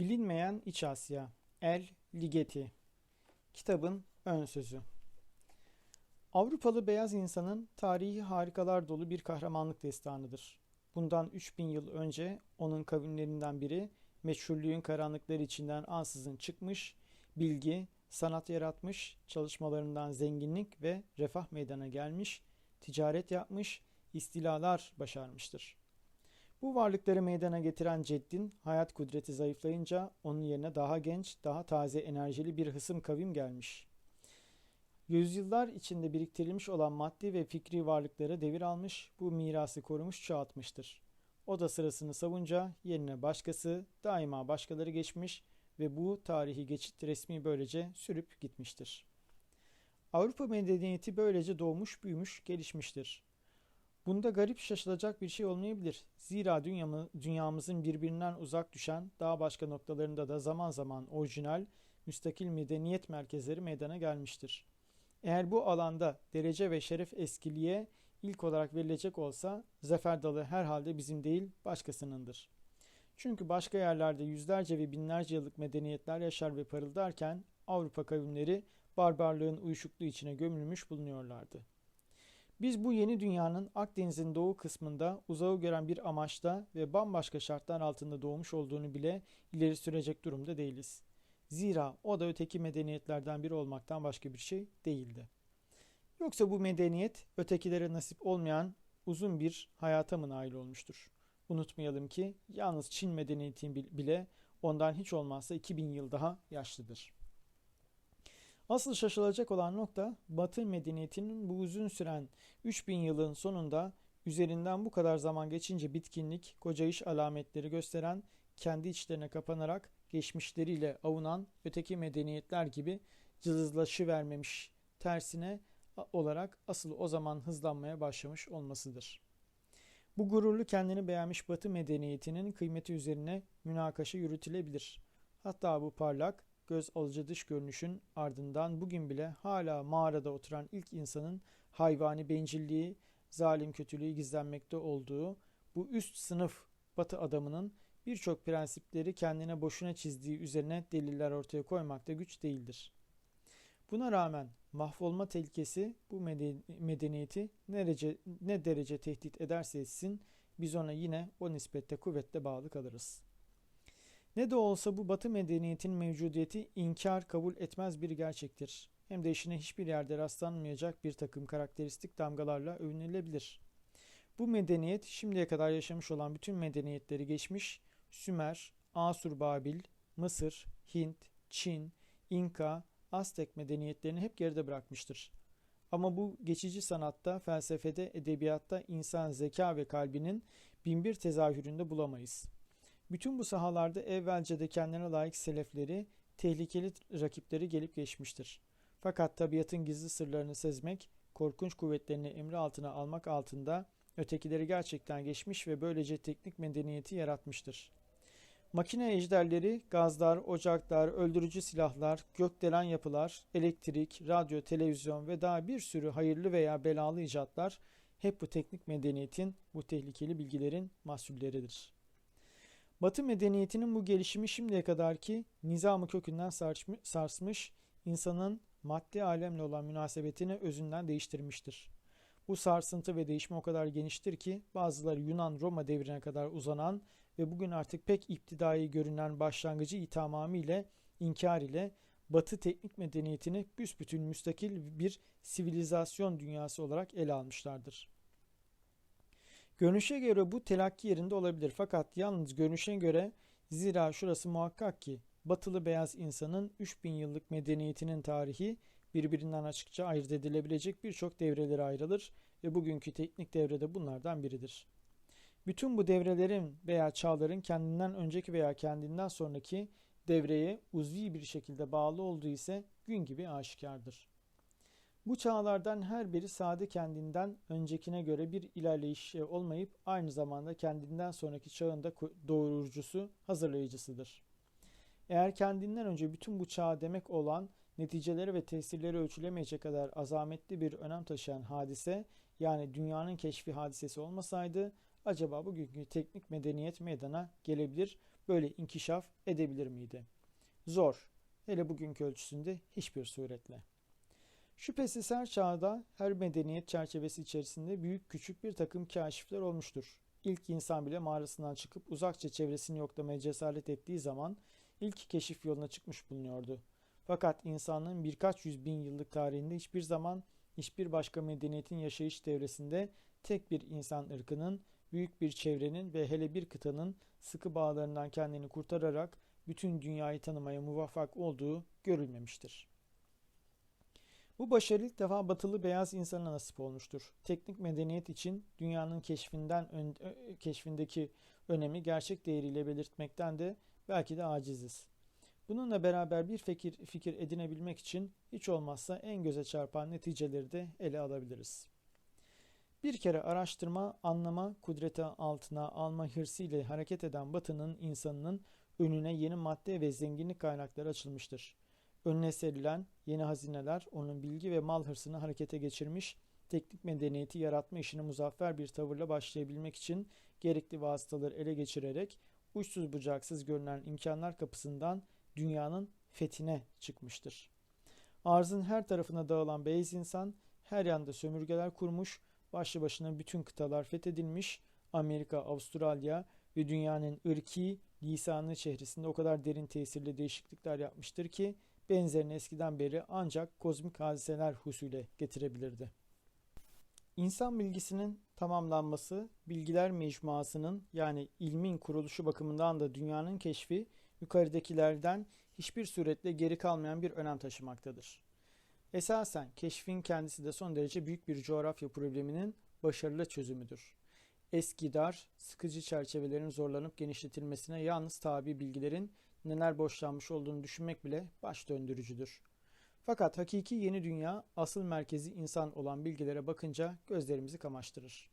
Bilinmeyen İç Asya El Ligeti Kitabın ön sözü Avrupalı beyaz insanın tarihi harikalar dolu bir kahramanlık destanıdır. Bundan 3000 yıl önce onun kavimlerinden biri meşhurluğun karanlıkları içinden ansızın çıkmış, bilgi, sanat yaratmış, çalışmalarından zenginlik ve refah meydana gelmiş, ticaret yapmış, istilalar başarmıştır. Bu varlıkları meydana getiren Ceddin hayat kudreti zayıflayınca onun yerine daha genç, daha taze enerjili bir hısım kavim gelmiş. Yüzyıllar içinde biriktirilmiş olan maddi ve fikri varlıkları devir almış, bu mirası korumuş çoğaltmıştır. O da sırasını savunca yerine başkası, daima başkaları geçmiş ve bu tarihi geçit resmi böylece sürüp gitmiştir. Avrupa medeniyeti böylece doğmuş, büyümüş, gelişmiştir. Bunda garip şaşılacak bir şey olmayabilir. Zira dünyamı, dünyamızın birbirinden uzak düşen daha başka noktalarında da zaman zaman orijinal, müstakil medeniyet merkezleri meydana gelmiştir. Eğer bu alanda derece ve şeref eskiliğe ilk olarak verilecek olsa zafer dalı herhalde bizim değil başkasınındır. Çünkü başka yerlerde yüzlerce ve binlerce yıllık medeniyetler yaşar ve parıldarken Avrupa kavimleri barbarlığın uyuşukluğu içine gömülmüş bulunuyorlardı. Biz bu yeni dünyanın Akdeniz'in doğu kısmında uzağı gören bir amaçta ve bambaşka şartlar altında doğmuş olduğunu bile ileri sürecek durumda değiliz. Zira o da öteki medeniyetlerden biri olmaktan başka bir şey değildi. Yoksa bu medeniyet ötekilere nasip olmayan uzun bir hayata mı nail olmuştur? Unutmayalım ki yalnız Çin medeniyeti bile ondan hiç olmazsa 2000 yıl daha yaşlıdır. Asıl şaşılacak olan nokta Batı medeniyetinin bu uzun süren 3000 yılın sonunda üzerinden bu kadar zaman geçince bitkinlik, koca iş alametleri gösteren, kendi içlerine kapanarak geçmişleriyle avunan öteki medeniyetler gibi cılızlaşıvermemiş tersine olarak asıl o zaman hızlanmaya başlamış olmasıdır. Bu gururlu kendini beğenmiş Batı medeniyetinin kıymeti üzerine münakaşa yürütülebilir. Hatta bu parlak, göz alıcı dış görünüşün ardından bugün bile hala mağarada oturan ilk insanın hayvani bencilliği, zalim kötülüğü gizlenmekte olduğu bu üst sınıf batı adamının birçok prensipleri kendine boşuna çizdiği üzerine deliller ortaya koymakta güç değildir. Buna rağmen mahvolma tehlikesi bu medeniyeti ne derece, ne derece tehdit ederse etsin biz ona yine o nispette kuvvetle bağlı kalırız.'' Ne de olsa bu batı medeniyetinin mevcudiyeti inkar kabul etmez bir gerçektir. Hem de işine hiçbir yerde rastlanmayacak bir takım karakteristik damgalarla övünülebilir. Bu medeniyet şimdiye kadar yaşamış olan bütün medeniyetleri geçmiş, Sümer, Asur Babil, Mısır, Hint, Çin, İnka, Aztek medeniyetlerini hep geride bırakmıştır. Ama bu geçici sanatta, felsefede, edebiyatta insan zeka ve kalbinin binbir tezahüründe bulamayız.'' Bütün bu sahalarda evvelce de kendine layık selefleri, tehlikeli rakipleri gelip geçmiştir. Fakat tabiatın gizli sırlarını sezmek, korkunç kuvvetlerini emri altına almak altında ötekileri gerçekten geçmiş ve böylece teknik medeniyeti yaratmıştır. Makine ejderleri, gazlar, ocaklar, öldürücü silahlar, gökdelen yapılar, elektrik, radyo, televizyon ve daha bir sürü hayırlı veya belalı icatlar hep bu teknik medeniyetin, bu tehlikeli bilgilerin mahsulleridir. Batı medeniyetinin bu gelişimi şimdiye kadarki nizamı kökünden sarsmış, insanın maddi alemle olan münasebetini özünden değiştirmiştir. Bu sarsıntı ve değişme o kadar geniştir ki bazıları Yunan-Roma devrine kadar uzanan ve bugün artık pek iptidai görünen başlangıcı itamamı ile inkar ile Batı teknik medeniyetini büsbütün müstakil bir sivilizasyon dünyası olarak ele almışlardır. Görünüşe göre bu telakki yerinde olabilir fakat yalnız görünüşe göre zira şurası muhakkak ki batılı beyaz insanın 3000 yıllık medeniyetinin tarihi birbirinden açıkça ayırt edilebilecek birçok devrelere ayrılır ve bugünkü teknik devrede bunlardan biridir. Bütün bu devrelerin veya çağların kendinden önceki veya kendinden sonraki devreye uzvi bir şekilde bağlı olduğu ise gün gibi aşikardır. Bu çağlardan her biri sade kendinden öncekine göre bir ilerleyiş olmayıp aynı zamanda kendinden sonraki çağın da doğurucusu, hazırlayıcısıdır. Eğer kendinden önce bütün bu çağ demek olan neticeleri ve tesirleri ölçülemeyecek kadar azametli bir önem taşıyan hadise yani dünyanın keşfi hadisesi olmasaydı acaba bugünkü teknik medeniyet meydana gelebilir, böyle inkişaf edebilir miydi? Zor. Hele bugünkü ölçüsünde hiçbir suretle. Şüphesiz her çağda, her medeniyet çerçevesi içerisinde büyük küçük bir takım kaşifler olmuştur. İlk insan bile mağarasından çıkıp uzakça çevresini yoklamaya cesaret ettiği zaman ilk keşif yoluna çıkmış bulunuyordu. Fakat insanlığın birkaç yüz bin yıllık tarihinde hiçbir zaman hiçbir başka medeniyetin yaşayış devresinde tek bir insan ırkının, büyük bir çevrenin ve hele bir kıtanın sıkı bağlarından kendini kurtararak bütün dünyayı tanımaya muvaffak olduğu görülmemiştir. Bu başarı defa batılı beyaz insana nasip olmuştur. Teknik medeniyet için dünyanın keşfinden ön, keşfindeki önemi gerçek değeriyle belirtmekten de belki de aciziz. Bununla beraber bir fikir, fikir edinebilmek için hiç olmazsa en göze çarpan neticeleri de ele alabiliriz. Bir kere araştırma, anlama, kudreti altına alma hırsıyla hareket eden Batı'nın insanının önüne yeni madde ve zenginlik kaynakları açılmıştır. Önüne serilen yeni hazineler onun bilgi ve mal hırsını harekete geçirmiş, teknik medeniyeti yaratma işine muzaffer bir tavırla başlayabilmek için gerekli vasıtaları ele geçirerek uçsuz bucaksız görünen imkanlar kapısından dünyanın fethine çıkmıştır. Arzın her tarafına dağılan beyaz insan her yanda sömürgeler kurmuş, başlı başına bütün kıtalar fethedilmiş, Amerika, Avustralya ve dünyanın ırki, lisanı çehresinde o kadar derin tesirli değişiklikler yapmıştır ki benzerini eskiden beri ancak kozmik hadiseler husule getirebilirdi. İnsan bilgisinin tamamlanması, bilgiler mecmuasının yani ilmin kuruluşu bakımından da dünyanın keşfi yukarıdakilerden hiçbir suretle geri kalmayan bir önem taşımaktadır. Esasen keşfin kendisi de son derece büyük bir coğrafya probleminin başarılı çözümüdür. Eski dar, sıkıcı çerçevelerin zorlanıp genişletilmesine yalnız tabi bilgilerin neler boşlanmış olduğunu düşünmek bile baş döndürücüdür. Fakat hakiki yeni dünya asıl merkezi insan olan bilgilere bakınca gözlerimizi kamaştırır.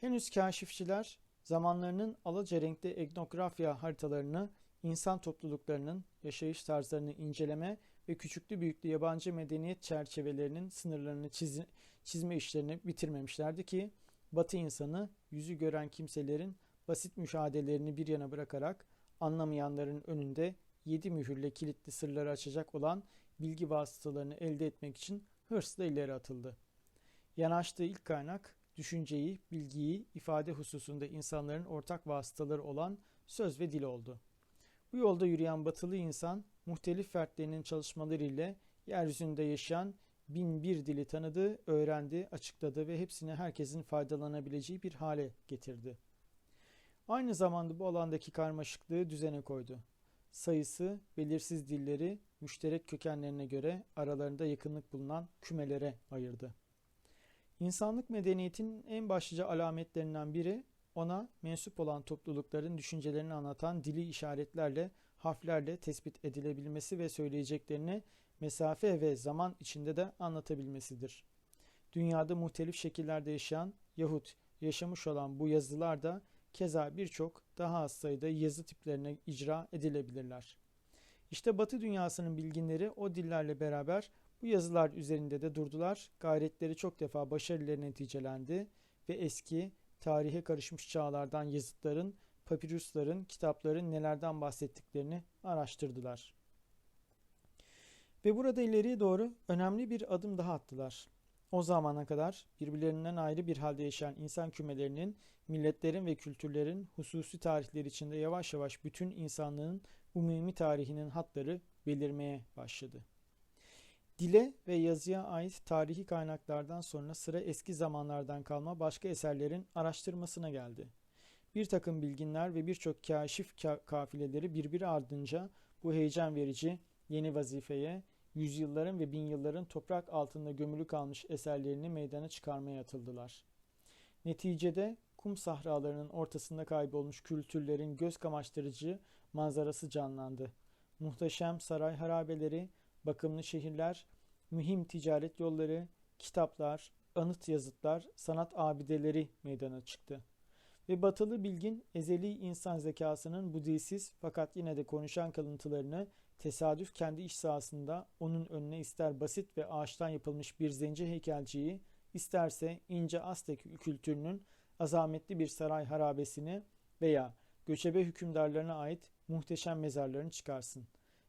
Henüz kaşifçiler zamanlarının alaca renkli etnografya haritalarını insan topluluklarının yaşayış tarzlarını inceleme ve küçüklü büyüklü yabancı medeniyet çerçevelerinin sınırlarını çiz çizme işlerini bitirmemişlerdi ki Batı insanı yüzü gören kimselerin basit müşahedelerini bir yana bırakarak anlamayanların önünde yedi mühürle kilitli sırları açacak olan bilgi vasıtalarını elde etmek için hırsla ileri atıldı. Yanaştığı ilk kaynak düşünceyi, bilgiyi, ifade hususunda insanların ortak vasıtaları olan söz ve dil oldu. Bu yolda yürüyen batılı insan muhtelif fertlerinin çalışmaları ile yeryüzünde yaşayan bin bir dili tanıdı, öğrendi, açıkladı ve hepsini herkesin faydalanabileceği bir hale getirdi. Aynı zamanda bu alandaki karmaşıklığı düzene koydu. Sayısı, belirsiz dilleri, müşterek kökenlerine göre aralarında yakınlık bulunan kümelere ayırdı. İnsanlık medeniyetinin en başlıca alametlerinden biri ona mensup olan toplulukların düşüncelerini anlatan dili işaretlerle, harflerle tespit edilebilmesi ve söyleyeceklerini mesafe ve zaman içinde de anlatabilmesidir. Dünyada muhtelif şekillerde yaşayan yahut yaşamış olan bu yazılar da keza birçok daha az sayıda yazı tiplerine icra edilebilirler. İşte Batı dünyasının bilginleri o dillerle beraber bu yazılar üzerinde de durdular, gayretleri çok defa başarılı neticelendi ve eski tarihe karışmış çağlardan yazıtların, papirüslerin, kitapların nelerden bahsettiklerini araştırdılar. Ve burada ileriye doğru önemli bir adım daha attılar. O zamana kadar birbirlerinden ayrı bir halde yaşayan insan kümelerinin, milletlerin ve kültürlerin hususi tarihleri içinde yavaş yavaş bütün insanlığın umumi tarihinin hatları belirmeye başladı. Dile ve yazıya ait tarihi kaynaklardan sonra sıra eski zamanlardan kalma başka eserlerin araştırmasına geldi. Bir takım bilginler ve birçok kaşif kafileleri birbiri ardınca bu heyecan verici yeni vazifeye yüzyılların ve bin yılların toprak altında gömülü kalmış eserlerini meydana çıkarmaya atıldılar. Neticede kum sahralarının ortasında kaybolmuş kültürlerin göz kamaştırıcı manzarası canlandı. Muhteşem saray harabeleri, bakımlı şehirler, mühim ticaret yolları, kitaplar, anıt yazıtlar, sanat abideleri meydana çıktı. Ve batılı bilgin ezeli insan zekasının bu dilsiz fakat yine de konuşan kalıntılarını tesadüf kendi iş sahasında onun önüne ister basit ve ağaçtan yapılmış bir zenci heykelciyi, isterse ince Aztek kültürünün azametli bir saray harabesini veya göçebe hükümdarlarına ait muhteşem mezarlarını çıkarsın.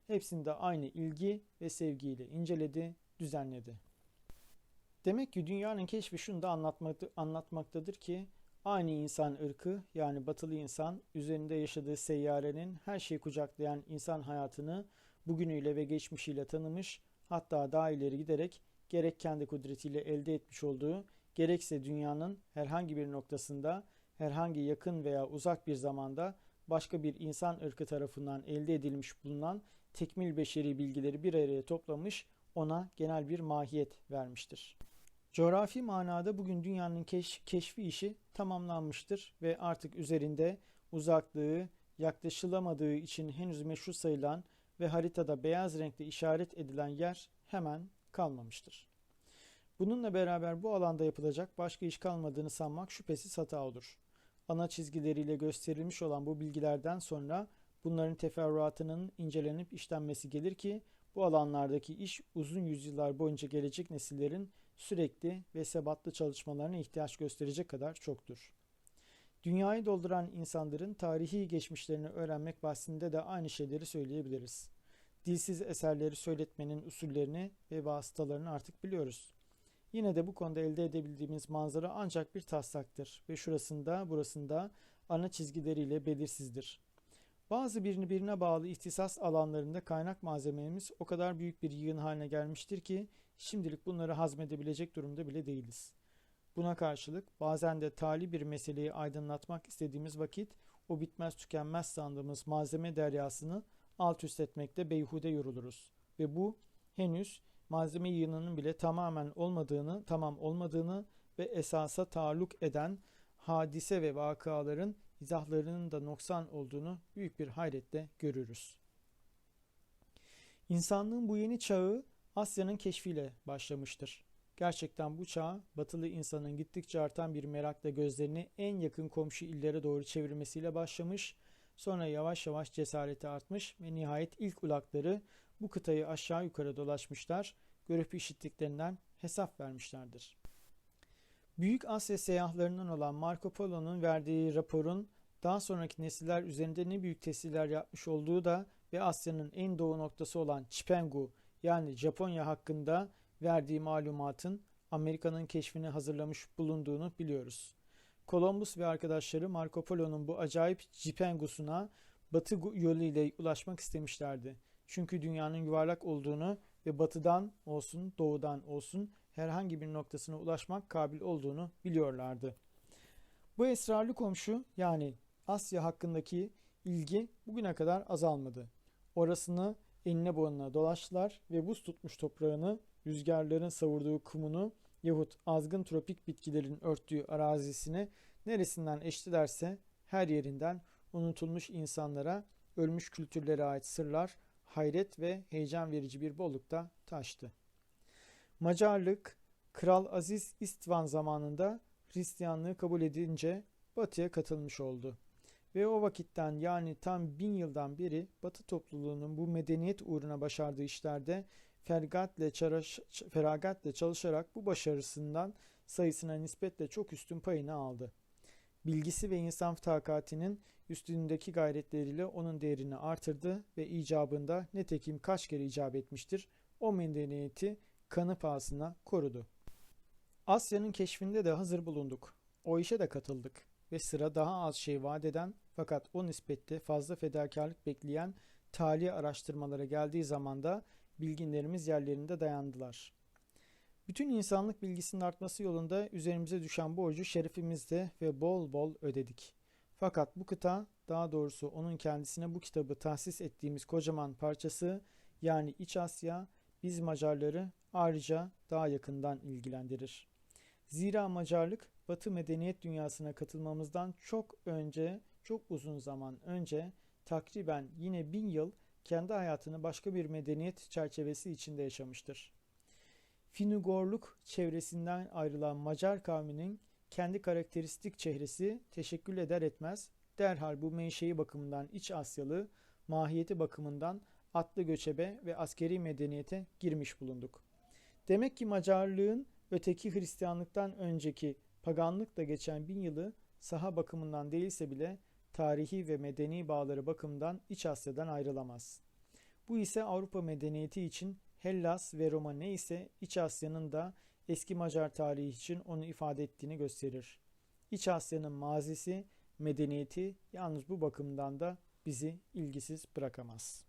Hepsini de aynı ilgi ve sevgiyle inceledi, düzenledi. Demek ki dünyanın keşfi şunu da anlatmakta, anlatmaktadır ki aynı insan ırkı yani batılı insan üzerinde yaşadığı seyyarenin her şeyi kucaklayan insan hayatını bugünüyle ve geçmişiyle tanımış hatta daha ileri giderek gerek kendi kudretiyle elde etmiş olduğu gerekse dünyanın herhangi bir noktasında herhangi yakın veya uzak bir zamanda başka bir insan ırkı tarafından elde edilmiş bulunan tekmil beşeri bilgileri bir araya toplamış ona genel bir mahiyet vermiştir. Coğrafi manada bugün dünyanın keş keşfi işi tamamlanmıştır ve artık üzerinde uzaklığı yaklaşılamadığı için henüz meşhur sayılan ve haritada beyaz renkle işaret edilen yer hemen kalmamıştır. Bununla beraber bu alanda yapılacak başka iş kalmadığını sanmak şüphesiz hata olur. Ana çizgileriyle gösterilmiş olan bu bilgilerden sonra bunların teferruatının incelenip işlenmesi gelir ki bu alanlardaki iş uzun yüzyıllar boyunca gelecek nesillerin sürekli ve sebatlı çalışmalarına ihtiyaç gösterecek kadar çoktur. Dünyayı dolduran insanların tarihi geçmişlerini öğrenmek bahsinde de aynı şeyleri söyleyebiliriz. Dilsiz eserleri söyletmenin usullerini ve vasıtalarını artık biliyoruz. Yine de bu konuda elde edebildiğimiz manzara ancak bir taslaktır ve şurasında burasında ana çizgileriyle belirsizdir. Bazı birini birine bağlı ihtisas alanlarında kaynak malzememiz o kadar büyük bir yığın haline gelmiştir ki şimdilik bunları hazmedebilecek durumda bile değiliz. Buna karşılık bazen de tali bir meseleyi aydınlatmak istediğimiz vakit o bitmez tükenmez sandığımız malzeme deryasını alt üst etmekte beyhude yoruluruz. Ve bu henüz malzeme yığınının bile tamamen olmadığını, tamam olmadığını ve esasa taalluk eden hadise ve vakaların izahlarının da noksan olduğunu büyük bir hayretle görürüz. İnsanlığın bu yeni çağı Asya'nın keşfiyle başlamıştır. Gerçekten bu çağ batılı insanın gittikçe artan bir merakla gözlerini en yakın komşu illere doğru çevirmesiyle başlamış, sonra yavaş yavaş cesareti artmış ve nihayet ilk ulakları bu kıtayı aşağı yukarı dolaşmışlar, görüp işittiklerinden hesap vermişlerdir. Büyük Asya seyahlerinden olan Marco Polo'nun verdiği raporun daha sonraki nesiller üzerinde ne büyük tesirler yapmış olduğu da ve Asya'nın en doğu noktası olan Chipengu yani Japonya hakkında verdiği malumatın Amerika'nın keşfini hazırlamış bulunduğunu biliyoruz. Columbus ve arkadaşları Marco Polo'nun bu acayip Cipengus'una batı yolu ile ulaşmak istemişlerdi. Çünkü dünyanın yuvarlak olduğunu ve batıdan olsun doğudan olsun herhangi bir noktasına ulaşmak kabil olduğunu biliyorlardı. Bu esrarlı komşu yani Asya hakkındaki ilgi bugüne kadar azalmadı. Orasını enine boyuna dolaştılar ve buz tutmuş toprağını, rüzgarların savurduğu kumunu yahut azgın tropik bitkilerin örttüğü arazisini neresinden eştilerse her yerinden unutulmuş insanlara, ölmüş kültürlere ait sırlar, hayret ve heyecan verici bir bollukta taştı. Macarlık, Kral Aziz İstvan zamanında Hristiyanlığı kabul edince Batı'ya katılmış oldu. Ve o vakitten yani tam bin yıldan beri Batı topluluğunun bu medeniyet uğruna başardığı işlerde feragatle, çaraş, feragatle çalışarak bu başarısından sayısına nispetle çok üstün payını aldı. Bilgisi ve insan takatinin üstündeki gayretleriyle onun değerini artırdı ve icabında netekim kaç kere icap etmiştir o medeniyeti kanı pahasına korudu. Asya'nın keşfinde de hazır bulunduk. O işe de katıldık ve sıra daha az şey vaat eden fakat o nispette fazla fedakarlık bekleyen tali araştırmalara geldiği zaman da bilginlerimiz yerlerinde dayandılar. Bütün insanlık bilgisinin artması yolunda üzerimize düşen borcu şerefimizde ve bol bol ödedik. Fakat bu kıta, daha doğrusu onun kendisine bu kitabı tahsis ettiğimiz kocaman parçası yani İç Asya, biz Macarları ayrıca daha yakından ilgilendirir. Zira Macarlık Batı medeniyet dünyasına katılmamızdan çok önce, çok uzun zaman önce takriben yine bin yıl kendi hayatını başka bir medeniyet çerçevesi içinde yaşamıştır. Finugorluk çevresinden ayrılan Macar kavminin kendi karakteristik çehresi teşekkül eder etmez derhal bu menşei bakımından İç Asyalı, mahiyeti bakımından atlı göçebe ve askeri medeniyete girmiş bulunduk. Demek ki Macarlığın öteki Hristiyanlıktan önceki paganlıkla geçen bin yılı saha bakımından değilse bile tarihi ve medeni bağları bakımından İç Asya'dan ayrılamaz. Bu ise Avrupa medeniyeti için Hellas ve Roma ne ise İç Asya'nın da eski Macar tarihi için onu ifade ettiğini gösterir. İç Asya'nın mazisi, medeniyeti yalnız bu bakımdan da bizi ilgisiz bırakamaz.